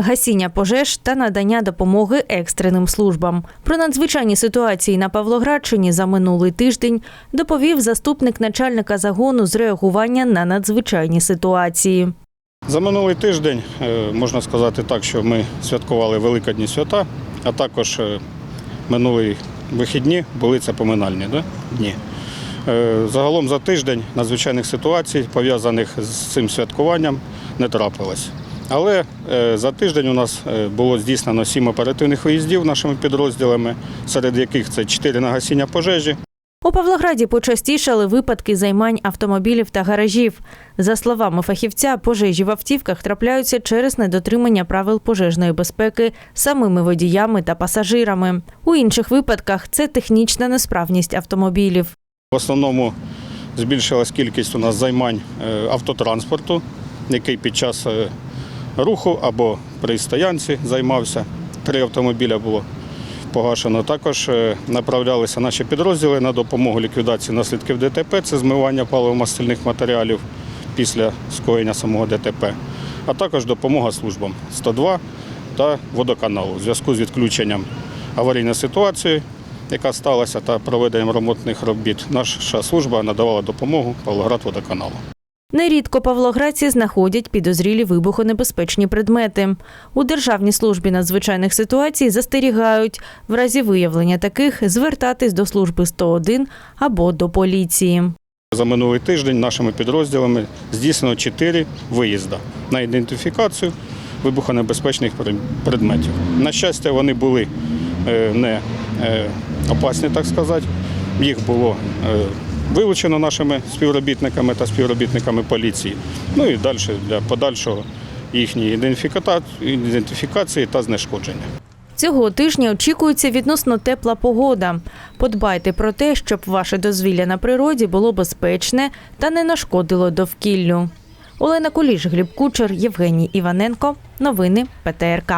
гасіння пожеж та надання допомоги екстреним службам. Про надзвичайні ситуації на Павлоградщині за минулий тиждень доповів заступник начальника загону з реагування на надзвичайні ситуації. За минулий тиждень е, можна сказати так, що ми святкували Великодні свята, а також е, минулі вихідні були це поминальні да? дні. Е, Загалом за тиждень надзвичайних ситуацій, пов'язаних з цим святкуванням, не трапилось. Але е, за тиждень у нас е, було здійснено сім оперативних виїздів нашими підрозділами, серед яких це чотири на гасіння пожежі, У Павлограді почастішали випадки займань автомобілів та гаражів. За словами фахівця, пожежі в автівках трапляються через недотримання правил пожежної безпеки самими водіями та пасажирами. У інших випадках це технічна несправність автомобілів. В основному збільшилась кількість у нас займань е, автотранспорту, який під час руху або при стоянці займався. Три автомобіля було погашено. Також е, направлялися наші підрозділи на допомогу ліквідації наслідків ДТП, це змивання паливо-мастильних матеріалів після скоєння самого ДТП, а також допомога службам 102 та водоканалу у зв'язку з відключенням аварійної ситуації, яка сталася, та проведенням ремонтних робіт. Наша служба надавала допомогу Павлоград-водоканалу. Нерідко павлоградці знаходять підозрілі вибухонебезпечні предмети. У Державній службі надзвичайних ситуацій застерігають в разі виявлення таких звертатись до служби 101 або до поліції. За минулий тиждень нашими підрозділами здійснено чотири виїзди на ідентифікацію вибухонебезпечних пред- предметів. На щастя, вони були е, не е, опасні, так сказати. Їх було е, вилучено нашими співробітниками та співробітниками поліції. Ну і далі для подальшого їхньої ідентифікації та знешкодження. Цього тижня очікується відносно тепла погода. Подбайте про те, щоб ваше дозвілля на природі було безпечне та не нашкодило довкіллю. Олена Куліш, Гліб Кучер, Євгеній Іваненко. Новини ПТРК.